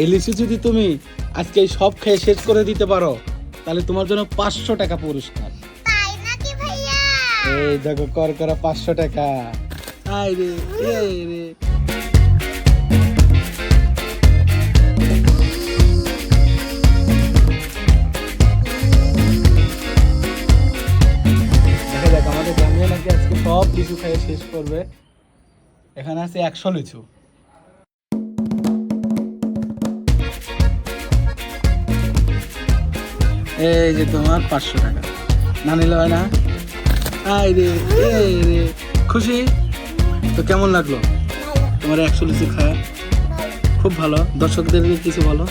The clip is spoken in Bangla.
এই লিচু যদি তুমি আজকে এই সব খেয়ে শেষ করে দিতে পারো তাহলে তোমার জন্য পাঁচশো টাকা পুরস্কার। এই দেখো কর করা পাঁচশো টাকা। আই রে এই রে। আমাদের জামিয়া নাকি আজকে সব লিচু খেয়ে শেষ করবে। এখানে আছে একশো লিচু। এই যে তোমার পাঁচশো টাকা। না নিলে হয় না? আই রে, এই রে। খুশি? তো কেমন লাগল? তোমার একশো খায় খুব ভালো। দর্শকদের কিছু বলো।